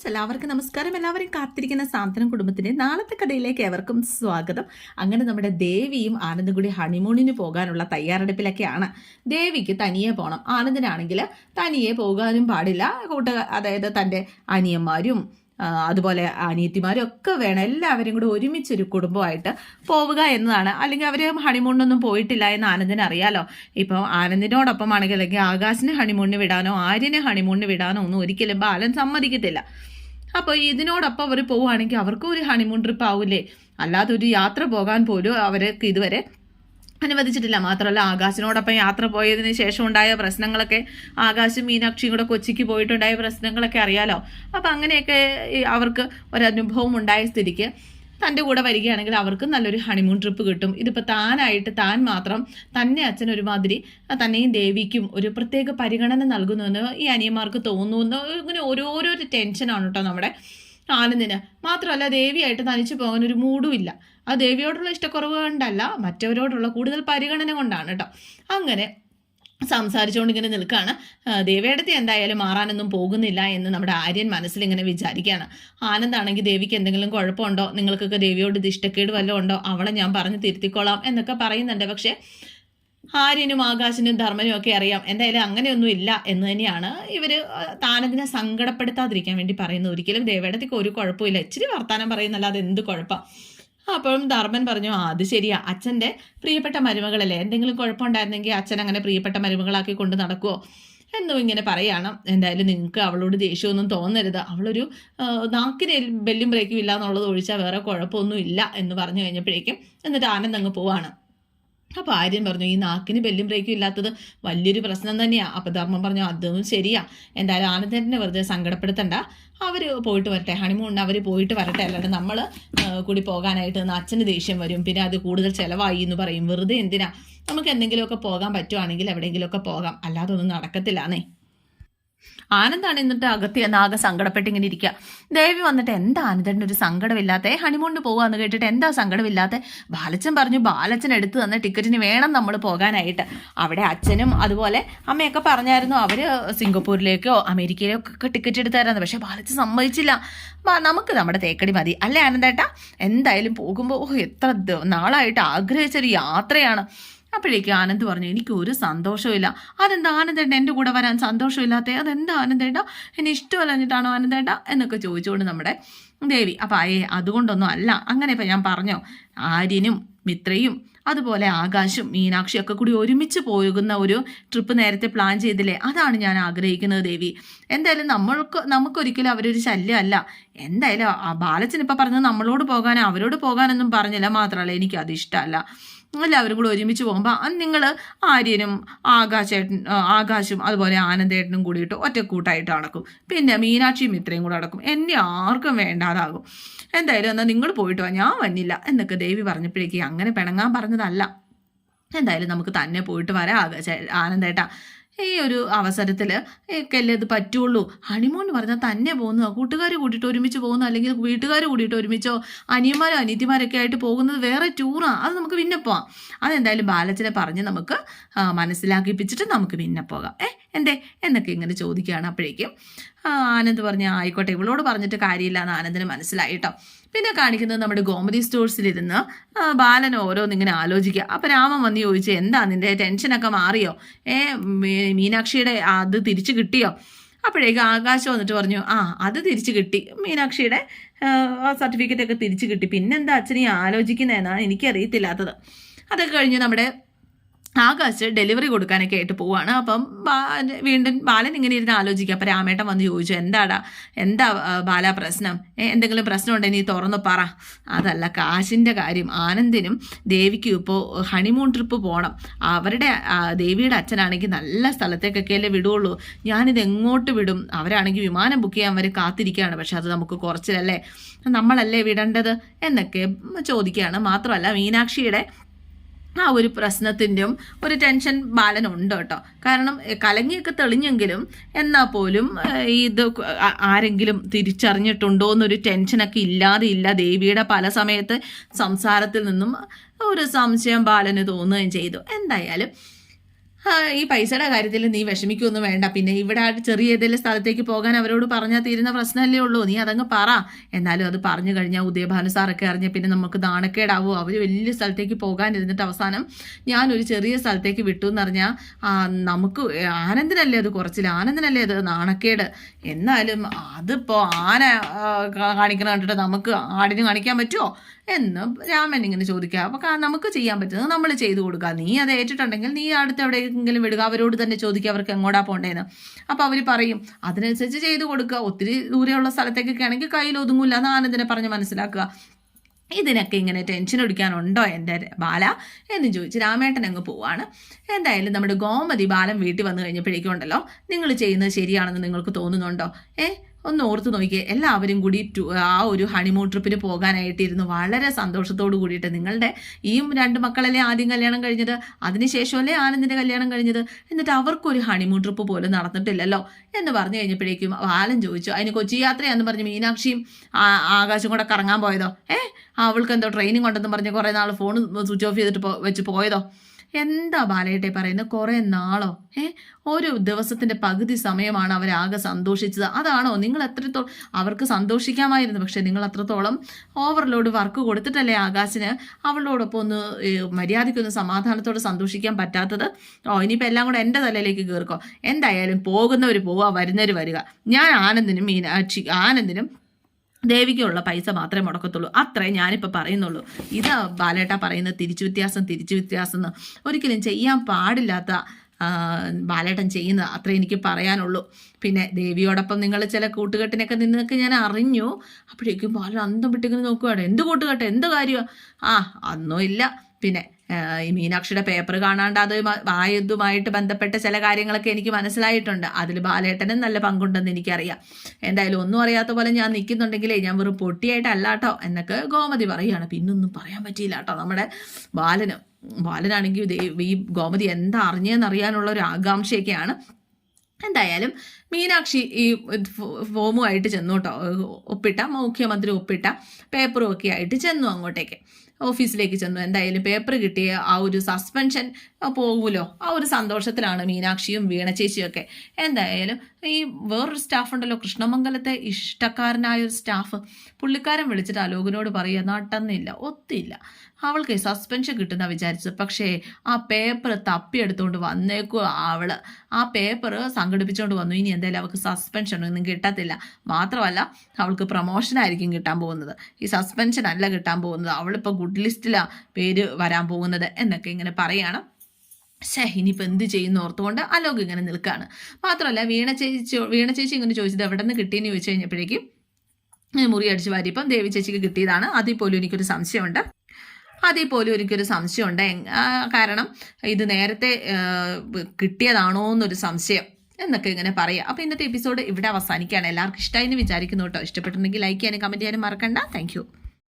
Friends എല്ലാവർക്കും നമസ്കാരം. എല്ലാവരും കാത്തിരിക്കുന്ന സാന്ത്വനം കുടുംബത്തിന്റെ നാളത്തെ കഥയിലേക്ക് എവർക്കും സ്വാഗതം. അങ്ങനെ നമ്മുടെ ദേവിയും ആനന്ദും കൂടി ഹണിമൂണിന് പോകാനുള്ള തയ്യാറെടുപ്പിലൊക്കെയാണ്. ദേവിക്ക് തനിയെ പോകണം ആനന്ദിനാണെങ്കിൽ തനിയെ പോകാനും പാടില്ല. കൂട്ട അതായത് തന്റെ അനിയന്മാരും അതുപോലെ അനിയത്തിമാരും ഒക്കെ വേണം. എല്ലാവരും കൂടി ഒരുമിച്ചൊരു കുടുംബമായിട്ട് പോവുക എന്നതാണ്. അല്ലെങ്കിൽ അവർ ഹണിമൂണിനൊന്നും പോയിട്ടില്ല എന്ന് ആനന്ദിന് അറിയാലോ. ഇപ്പോൾ ആനന്ദിനോടൊപ്പം ആണെങ്കിൽ അല്ലെങ്കിൽ ആകാശിന് ഹണിമൂണിന് വിടാനോ ആര്യന് ഹണിമൂണിന് വിടാനോ ഒന്നും ഒരിക്കലും ബാലൻ സമ്മതിക്കത്തില്ല. അപ്പോൾ ഇതിനോടൊപ്പം അവർ പോവുകയാണെങ്കിൽ അവർക്കും ഒരു ഹണിമൂൺ ട്രിപ്പ് ആവില്ലേ? അല്ലാതെ ഒരു യാത്ര പോകാൻ പോലും അവർക്ക് ഇതുവരെ അനുവദിച്ചിട്ടില്ല. മാത്രമല്ല ആകാശിനോടൊപ്പം യാത്ര പോയതിന് ശേഷം ഉണ്ടായ പ്രശ്നങ്ങളൊക്കെ ആകാശം മീനാക്ഷിയും കൂടെ കൊച്ചിക്ക് പോയിട്ടുണ്ടായ പ്രശ്നങ്ങളൊക്കെ അറിയാലോ? അപ്പം അങ്ങനെയൊക്കെ അവർക്ക് ഒരനുഭവം ഉണ്ടായ സ്ഥിതിക്ക് തന്റെ കൂടെ വരികയാണെങ്കിൽ അവർക്കും നല്ലൊരു ഹണിമൂൺ ട്രിപ്പ് കിട്ടും. ഇതിപ്പോൾ താനായിട്ട് താൻ മാത്രം തന്നെ അച്ഛൻ ഒരുമാതിരി തന്നെയും ദേവിക്കും ഒരു പ്രത്യേക പരിഗണന നൽകുന്നുവെന്ന് ഈ അനിയന്മാർക്ക് തോന്നുന്നു. ഇങ്ങനെ ഓരോരോ ടെൻഷനാണ് കേട്ടോ നമ്മുടെ ആനന്ദിന്. മാത്രമല്ല ദേവിയായിട്ട് തനിച്ചു പോകാൻ ഒരു മൂടും ഇല്ല. ആ ദേവിയോടുള്ള ഇഷ്ടക്കുറവ് കൊണ്ടല്ല മറ്റവരോടുള്ള കൂടുതൽ പരിഗണന കൊണ്ടാണ് കേട്ടോ. അങ്ങനെ സംസാരിച്ചുകൊണ്ട് ഇങ്ങനെ നിൽക്കുകയാണ് ദേവിയടുത്ത് എന്തായാലും മാറാനൊന്നും പോകുന്നില്ല എന്ന് നമ്മുടെ ആര്യൻ മനസ്സിൽ ഇങ്ങനെ വിചാരിക്കുകയാണ് ആനന്ദാണെങ്കിൽ ദേവിക്ക് എന്തെങ്കിലും കുഴപ്പമുണ്ടോ? നിങ്ങൾക്കൊക്കെ ദേവിയോട് ഇത് ഇഷ്ടക്കേട് വല്ലതും ഉണ്ടോ? അവളെ ഞാൻ പറഞ്ഞ് തിരുത്തിക്കോളാം എന്നൊക്കെ പറയുന്നുണ്ട്. പക്ഷേ ആര്യനും ആകാശനും ധർമ്മനും ഒക്കെ അറിയാം. എന്തായാലും അങ്ങനെയൊന്നും ഇല്ല എന്ന് തന്നെയാണ് ഇവർ താനതിനെ സങ്കടപ്പെടുത്താതിരിക്കാൻ വേണ്ടി പറയുന്നത്. ഒരിക്കലും ദേവേടത്തേക്ക് ഒരു കുഴപ്പമില്ല ഇച്ചിരി വർത്താനം പറയുന്നല്ലാതെ എന്ത് കുഴപ്പം? അപ്പം ധർമ്മൻ പറഞ്ഞു അത് ശരിയാ. അച്ഛന്റെ പ്രിയപ്പെട്ട മരുമകളല്ലേ? എന്തെങ്കിലും കുഴപ്പമുണ്ടായിരുന്നെങ്കിൽ അച്ഛൻ അങ്ങനെ പ്രിയപ്പെട്ട മരുമകളാക്കി കൊണ്ട് നടക്കുമോ എന്നും ഇങ്ങനെ പറയണം. എന്തായാലും നിങ്ങൾക്ക് അവളോട് ദേഷ്യമൊന്നും തോന്നരുത്. അവളൊരു നാക്കിന് ബെല്ലും ബ്രേക്കും ഇല്ല എന്നുള്ളത് ഒഴിച്ചാൽ വേറെ കുഴപ്പമൊന്നും ഇല്ല എന്ന് പറഞ്ഞു കഴിഞ്ഞപ്പോഴേക്കും എന്നിട്ട് ആനന്ദ് അങ്ങ് പോവാണ്. അപ്പോൾ ആര്യൻ പറഞ്ഞു ഈ നാക്കിന് ബെല്ലും ബ്രേക്കും ഇല്ലാത്തത് വലിയൊരു പ്രശ്നം തന്നെയാണ് അപ്പോൾ ധർമ്മം പറഞ്ഞു അതും ശരിയാ. എന്തായാലും ആനന്ദനെ വെറുതെ സങ്കടപ്പെടുത്തണ്ട. അവർ പോയിട്ട് വരട്ടെ. ഹണിമൂണിന് അവർ പോയിട്ട് വരട്ടെ. അല്ലാണ്ട് നമ്മൾ കൂടി പോകാനായിട്ട് അച്ഛന് ദേഷ്യം വരും. പിന്നെ അത് കൂടുതൽ ചിലവായി എന്ന് പറയും. വെറുതെ എന്തിനാ? നമുക്ക് എന്തെങ്കിലുമൊക്കെ പോകാൻ പറ്റുവാണെങ്കിൽ എവിടെയെങ്കിലുമൊക്കെ പോകാം. അല്ലാതെ ഒന്നും നടക്കത്തില്ലാന്നേ ആനന്ദാണ് എന്നിട്ട് അകത്ത് ചെന്ന് ആകെ സങ്കടപ്പെട്ട് ഇങ്ങനെ ഇരിക്കുക ദേവി വന്നിട്ട് എന്താ ആനന്ദന്റെ ഒരു സങ്കടമില്ലാത്ത ഹണിമൂണിന് പോകാന്ന് കേട്ടിട്ട് എന്താ സങ്കടമില്ലാത്ത ബാലച്ചൻ പറഞ്ഞു ബാലച്ചൻ എടുത്തു തന്ന ടിക്കറ്റിന് വേണം നമ്മൾ പോകാനായിട്ട്. അവിടെ അച്ഛനും അതുപോലെ അമ്മയൊക്കെ പറഞ്ഞായിരുന്നു അവർ സിംഗപ്പൂരിലേക്കോ അമേരിക്കയിലേക്കോ ഒക്കെ ടിക്കറ്റ് എടുത്തായിരുന്നു. പക്ഷേ ബാലച്ചൻ സമ്മതിച്ചില്ല. നമുക്ക് നമ്മുടെ തേക്കടി മതി. അല്ലേ ആനന്ദേട്ടാ? എന്തായാലും പോകുമ്പോൾ ഓ എത്ര നാളായിട്ട് ആഗ്രഹിച്ചൊരു യാത്രയാണ്. അപ്പോഴേക്കും ആനന്ദ് പറഞ്ഞു എനിക്ക് ഒരു സന്തോഷമില്ല അതെന്താ ആനന്ദേട്ട എന്റെ കൂടെ വരാൻ സന്തോഷമില്ലാത്തേ അതെന്താ ആനന്ദേട്ട? എന്നെ ഇഷ്ടമല്ലഞ്ഞിട്ടാണോ ആനന്ദേട്ട? എന്നൊക്കെ ചോദിച്ചുകൊണ്ട് നമ്മുടെ ദേവി അപ്പം അയേ അതുകൊണ്ടൊന്നും അല്ല. അങ്ങനെ ഇപ്പം ഞാൻ പറഞ്ഞോ ആര്യനും മിത്രയും അതുപോലെ ആകാശും മീനാക്ഷിയും ഒക്കെ കൂടി ഒരുമിച്ച് പോകുന്ന ഒരു ട്രിപ്പ് നേരത്തെ പ്ലാൻ ചെയ്തില്ലേ? അതാണ് ഞാൻ ആഗ്രഹിക്കുന്നത് ദേവി. എന്തായാലും നമ്മൾക്ക് നമുക്കൊരിക്കലും അവരൊരു ശല്യമല്ല. എന്തായാലും ആ ബാലച്ചൻ പറഞ്ഞത് നമ്മളോട് പോകാനോ അവരോട് പോകാനൊന്നും പറഞ്ഞില്ല. മാത്രമല്ല എനിക്കത് ഇഷ്ടമല്ല എല്ലാവരും കൂടെ ഒരുമിച്ച് പോകുമ്പോൾ നിങ്ങൾ ആര്യനും ആകാശേട്ടൻ ആകാശും അതുപോലെ ആനന്ദേട്ടനും കൂടിയിട്ട് ഒറ്റക്കൂട്ടായിട്ട് അടക്കും പിന്നെ മീനാക്ഷിയും ഇത്രയും കൂടെ അടക്കും എന്നെ ആർക്കും വേണ്ടാതാകും. എന്തായാലും എന്നാൽ നിങ്ങൾ പോയിട്ട് വാ ഞാൻ വന്നില്ല എന്നൊക്കെ ദേവി പറഞ്ഞപ്പോഴേക്കും അങ്ങനെ പിണങ്ങാൻ പറഞ്ഞതല്ല. എന്തായാലും നമുക്ക് തന്നെ പോയിട്ട് വരാം ആകാശ ആനന്ദേട്ടാ. ഈ ഒരു അവസരത്തിൽ ഒക്കെയല്ലേ ഇത് പറ്റുള്ളൂ? ഹണിമൂൺ പറഞ്ഞാൽ തന്നെ പോകുന്നു കൂട്ടുകാർ കൂട്ടിയിട്ട് ഒരുമിച്ച് പോകുന്നു അല്ലെങ്കിൽ വീട്ടുകാർ കൂടിയിട്ട് ഒരുമിച്ചോ അനിയന്മാരോ അനിയത്തിമാരൊക്കെ ആയിട്ട് പോകുന്നത് വേറെ ടൂറാണ് അത് നമുക്ക് പിന്നെ പോവാം. അതെന്തായാലും ബാലച്ചനെ പറഞ്ഞ് നമുക്ക് മനസ്സിലാക്കിപ്പിച്ചിട്ട് നമുക്ക് പിന്നെ പോകാം. ഏ? എന്തേ? എന്നൊക്കെ ഇങ്ങനെ ചോദിക്കുകയാണ് അപ്പോഴേക്കും. ആനന്ദ് പറഞ്ഞ ആയിക്കോട്ടെ ഇവളോട് പറഞ്ഞിട്ട് കാര്യമില്ല എന്ന് ആനന്ദിന് മനസ്സിലായി പിന്നെ കാണിക്കുന്നത് നമ്മുടെ ഗോമതി സ്റ്റോഴ്സിലിരുന്ന് ബാലൻ ബാലൻ ഓരോന്നിങ്ങനെ ആലോചിക്കുക. അപ്പം രാമൻ വന്ന് ചോദിച്ചു എന്താ നിന്റെ ടെൻഷനൊക്കെ മാറിയോ? ഏ മീനാക്ഷിയുടെ അത് തിരിച്ചു കിട്ടിയോ? അപ്പോഴേക്കും ആകാശം വന്നിട്ട് പറഞ്ഞു ആ അത് തിരിച്ചു കിട്ടി. മീനാക്ഷിയുടെ സർട്ടിഫിക്കറ്റ് ഒക്കെ തിരിച്ചു കിട്ടി. പിന്നെന്താ അച്ഛനെ ആലോചിക്കുന്നതെന്നാണ് എനിക്കറിയത്തില്ലാത്തത്. അതൊക്കെ കഴിഞ്ഞ് നമ്മുടെ ആകാശ് ഡെലിവറി കൊടുക്കാനൊക്കെ ആയിട്ട് പോവാണ്. അപ്പം വീണ്ടും ബാലൻ ഇങ്ങനെ ഇരുന്ന് ആലോചിക്കുക അപ്പം രാമേട്ടൻ വന്ന് ചോദിച്ചു എന്താടാ എന്താ ബാല പ്രശ്നം? എന്തെങ്കിലും പ്രശ്നം ഉണ്ടെങ്കിൽ നീ തുറന്ന് പറ. അതല്ല കാശിന്റെ കാര്യം. ആനന്ദിനും ദേവിക്കും ഇപ്പോൾ ഹണിമൂൺ ട്രിപ്പ് പോകണം അവരുടെ ദേവിയുടെ അച്ഛനാണെങ്കിൽ നല്ല സ്ഥലത്തേക്കൊക്കെ അല്ലേ വിടുള്ളൂ. ഞാനിത് എങ്ങോട്ട് വിടും? അവരാണെങ്കിൽ വിമാനം ബുക്ക് ചെയ്യാൻ വരെ കാത്തിരിക്കുകയാണ്. പക്ഷെ അത് നമുക്ക് കുറച്ചിലല്ലേ? നമ്മളല്ലേ വിടേണ്ടത്? എന്നൊക്കെ ചോദിക്കുകയാണ്. മാത്രമല്ല മീനാക്ഷിയുടെ ആ ഒരു പ്രശ്നത്തിന്റെയും ഒരു ടെൻഷൻ ബാലനുണ്ട് കേട്ടോ കാരണം കലങ്ങിയൊക്കെ തെളിഞ്ഞെങ്കിലും എന്നാൽ പോലും ഇത് ആരെങ്കിലും തിരിച്ചറിഞ്ഞിട്ടുണ്ടോ എന്നൊരു ടെൻഷനൊക്കെ ഇല്ലാതെ ഇല്ല. ദേവിയുടെ പല സമയത്ത് സംസാരത്തിൽ നിന്നും ഒരു സംശയം ബാലന് തോന്നുകയും ചെയ്തു. എന്തായാലും ഈ പൈസയുടെ കാര്യത്തിൽ നീ വിഷമിക്കൊന്നും വേണ്ട. പിന്നെ ഇവിടെ ചെറിയ ഏതെങ്കിലും സ്ഥലത്തേക്ക് പോകാൻ അവരോട് പറഞ്ഞാൽ തീരുന്ന പ്രശ്നമല്ലേ ഉള്ളൂ. നീ അതങ്ങ് പറ. എന്നാലും അത് പറഞ്ഞു കഴിഞ്ഞാൽ ഉദയഭാനു സാറൊക്കെ അറിഞ്ഞ പിന്നെ നമുക്ക് നാണക്കേടാവോ? അവർ വലിയ സ്ഥലത്തേക്ക് പോകാനിരുന്നിട്ട് അവസാനം ഞാനൊരു ചെറിയ സ്ഥലത്തേക്ക് വിട്ടു എന്ന് പറഞ്ഞാൽ നമുക്ക് ആനന്ദിനല്ലേ അത് കുറച്ചില്ല ആനന്ദിനല്ലേ അത്? നാണക്കേട്. എന്നാലും അതിപ്പോൾ ആന കാണിക്കണം കണ്ടിട്ട് നമുക്ക് ആടിന് കാണിക്കാൻ പറ്റുമോ എന്ന് രാമൻ ഇങ്ങനെ ചോദിക്കുക. അപ്പോൾ നമുക്ക് ചെയ്യാൻ പറ്റുന്നത് നമ്മൾ ചെയ്തു കൊടുക്കുക നീ അത് ഏറ്റിട്ടുണ്ടെങ്കിൽ നീ അടുത്ത് എവിടെയെങ്കിലും വിടുക. അവരോട് തന്നെ ചോദിക്കുക അവർക്ക് എങ്ങോട്ടാ പോകേണ്ടതെന്ന് അപ്പോൾ അവർ പറയും അതിനനുസരിച്ച് ചെയ്തു കൊടുക്കുക. ഒത്തിരി ദൂരെയുള്ള സ്ഥലത്തേക്കൊക്കെ ആണെങ്കിൽ കയ്യിൽ ഒതുങ്ങില്ല എന്ന് ആനന്ദിനെ പറഞ്ഞ് മനസ്സിലാക്കുക. ഇതിനൊക്കെ ഇങ്ങനെ ടെൻഷൻ അടിക്കാനുണ്ടോ എന്റെ ബാല എന്ന് ചോദിച്ച് രാമേട്ടൻ അങ്ങ് പോവാണ്. എന്തായാലും നമ്മുടെ ഗോമതി ബാലം വീട്ടിൽ വന്നു കഴിഞ്ഞപ്പോഴേക്കും ഉണ്ടല്ലോ നിങ്ങൾ ചെയ്യുന്നത് ശരിയാണെന്ന് നിങ്ങൾക്ക് തോന്നുന്നുണ്ടോ? ഏ? ഒന്ന് ഓർത്ത് നോക്കിയേ എല്ലാവരും കൂടി ആ ഒരു ഹണിമൂൺ ട്രിപ്പിന് പോകാനായിട്ടിരുന്നു. വളരെ സന്തോഷത്തോടു കൂടിയിട്ട് നിങ്ങളുടെ ഈ രണ്ട് മക്കളല്ലേ ആദ്യം കല്യാണം കഴിഞ്ഞത്? അതിനുശേഷമല്ലേ ആനന്ദിന്റെ കല്യാണം കഴിഞ്ഞത്? എന്നിട്ട് അവർക്കൊരു ഹണിമൂൺ ട്രിപ്പ് പോലും നടന്നിട്ടില്ലല്ലോ എന്ന് പറഞ്ഞു കഴിഞ്ഞപ്പോഴേക്കും ആലൻ ചോദിച്ചു അതിന് കൊച്ചി യാത്രയാന്ന് പറഞ്ഞ് മീനാക്ഷിയും ആകാശം കൂടെ കറങ്ങാൻ പോയതോ? ഏ അവൾക്ക് എന്തോ ട്രെയിനിങ് ഉണ്ടെന്ന് പറഞ്ഞ് കുറേ നാൾ ഫോൺ സ്വിച്ച് ഓഫ് ചെയ്തിട്ട് വെച്ച് പോയതോ? എന്താ ബാലയട്ടെ പറയുന്നത്? കുറേ നാളോ? ഏ? ഒരു ദിവസത്തിന്റെ പകുതി സമയമാണ് അവരാകെ സന്തോഷിച്ചത്. അതാണോ? നിങ്ങൾ എത്രത്തോളം അവർക്ക് സന്തോഷിക്കാമായിരുന്നു പക്ഷെ നിങ്ങൾ അത്രത്തോളം ഓവർലോഡ് വർക്ക് കൊടുത്തിട്ടല്ലേ ആകാശിന് അവളോടൊപ്പം ഒന്ന് മര്യാദയ്ക്കൊന്ന് സമാധാനത്തോടെ സന്തോഷിക്കാൻ പറ്റാത്തത്? ഓ ഇനിയിപ്പോൾ എല്ലാം കൂടെ എന്റെ തലയിലേക്ക് കീർക്കോ എന്തായാലും പോകുന്നവർ പോവുക വരുന്നവർ വരിക. ഞാൻ ആനന്ദിനും മീനാക്ഷി ആനന്ദിനും ദേവിക്കുള്ള പൈസ മാത്രമേ മുടക്കത്തുള്ളൂ. അത്രേ ഞാനിപ്പോൾ പറയുന്നുള്ളൂ. ഇത് ബാലേട്ട പറയുന്ന തിരിച്ചു വ്യത്യാസം തിരിച്ചു വ്യത്യാസം എന്ന്. ഒരിക്കലും ചെയ്യാൻ പാടില്ലാത്ത ബാലേട്ടൻ ചെയ്യുന്നത് അത്രേ എനിക്ക് പറയാനുള്ളൂ. പിന്നെ ദേവിയോടൊപ്പം നിങ്ങൾ ചില കൂട്ടുകെട്ടിനൊക്കെ നിന്നൊക്കെ ഞാൻ അറിഞ്ഞു. അപ്പോഴേക്കും ബാലൻ അന്തം വിട്ടിങ്ങനെ നോക്കുകയാണ് എന്ത് കൂട്ടുകെട്ട്? എന്ത് കാര്യമാണ് ആ അന്നും ഇല്ല. പിന്നെ മീനാക്ഷിയുടെ പേപ്പർ കാണാണ്ട് അത് ആയതുമായിട്ട് ബന്ധപ്പെട്ട ചില കാര്യങ്ങളൊക്കെ എനിക്ക് മനസ്സിലായിട്ടുണ്ട്. അതിൽ ബാലേട്ടനും നല്ല പങ്കുണ്ടെന്ന് എനിക്കറിയാം. എന്തായാലും ഒന്നും അറിയാത്ത പോലെ ഞാൻ നിൽക്കുന്നുണ്ടെങ്കിലേ ഞാൻ വെറും പൊട്ടിയായിട്ടല്ല കേട്ടോ എന്നൊക്കെ ഗോമതി പറയുകയാണ്. പിന്നൊന്നും പറയാൻ പറ്റിയില്ല കേട്ടോ നമ്മുടെ ബാലന്. ബാലനാണെങ്കിൽ ഈ ഗോമതി എന്താ അറിഞ്ഞതെന്നറിയാനുള്ള ഒരു ആകാംക്ഷയൊക്കെയാണ്. എന്തായാലും മീനാക്ഷി ഈ ഫോമുമായിട്ട് ചെന്നു കേട്ടോ ഒപ്പിട്ട മുഖ്യമന്ത്രി ഒപ്പിട്ട പേപ്പറും ഒക്കെ ആയിട്ട് ചെന്നു അങ്ങോട്ടേക്ക്. ഓഫീസിലേക്ക് ചെന്നു. എന്തായാലും പേപ്പർ കിട്ടിയ ആ ഒരു സസ്പെൻഷൻ പോകുമല്ലോ. ആ ഒരു സന്തോഷത്തിലാണ് മീനാക്ഷിയും വീണ ചേച്ചിയും ഒക്കെ എന്തായാലും ഈ വേറൊരു സ്റ്റാഫ് ഉണ്ടല്ലോ കൃഷ്ണമംഗലത്തെ ഇഷ്ടക്കാരനായ ഒരു സ്റ്റാഫ്. പുള്ളിക്കാരൻ വിളിച്ചിട്ട് അലോകിനോട് പറയുക നട്ടെന്നില്ല ഒത്തില്ല. അവൾക്ക് സസ്പെൻഷൻ കിട്ടുന്ന വിചാരിച്ചത്. പക്ഷേ ആ പേപ്പർ തപ്പിയെടുത്തുകൊണ്ട് വന്നേക്കും അവൾ. ആ പേപ്പർ സംഘടിപ്പിച്ചുകൊണ്ട് വന്നു. ഇനി എന്തായാലും അവൾക്ക് സസ്പെൻഷൻ ഒന്നും കിട്ടത്തില്ല. മാത്രമല്ല അവൾക്ക് പ്രൊമോഷൻ ആയിരിക്കും കിട്ടാൻ പോകുന്നത്. ഈ സസ്പെൻഷൻ അല്ല കിട്ടാൻ പോകുന്നത്. അവളിപ്പോൾ ഗുഡ് ലിസ്റ്റിലാണ് പേര് വരാൻ പോകുന്നത് എന്നൊക്കെ ഇങ്ങനെ പറയാണ്. ശേ ഇനിയിപ്പോൾ എന്ത് ചെയ്യുന്ന ഓർത്തുകൊണ്ട് അലോക് ഇങ്ങനെ നിൽക്കുകയാണ് മാത്രമല്ല വീണ ചേച്ചി വീണ ചേച്ചി ഇങ്ങനെ ചോദിച്ചത് എവിടെ നിന്ന് കിട്ടിയെന്ന് ചോദിച്ചു കഴിഞ്ഞപ്പോഴേക്കും മുറി അടിച്ച് വാരിയപ്പം ദേവി ചേച്ചിക്ക് കിട്ടിയതാണ്. അതിൽ പോലും എനിക്കൊരു സംശയമുണ്ട്. അതിൽ പോലും എനിക്കൊരു സംശയമുണ്ട്. കാരണം ഇത് നേരത്തെ കിട്ടിയതാണോ എന്നൊരു സംശയം. എന്നൊക്കെ ഇങ്ങനെ പറയാം. അപ്പോൾ ഇന്നത്തെ എപ്പിസോഡ് ഇവിടെ അവസാനിക്കുകയാണ്. എല്ലാവർക്കും ഇഷ്ടമായി എന്ന് വിചാരിക്കുന്നു കേട്ടോ. ഇഷ്ടപ്പെട്ടിട്ടുണ്ടെങ്കിൽ ലൈക്ക് ചെയ്യാനും കമന്റ് ചെയ്യാനും മറക്കണ്ട. താങ്ക്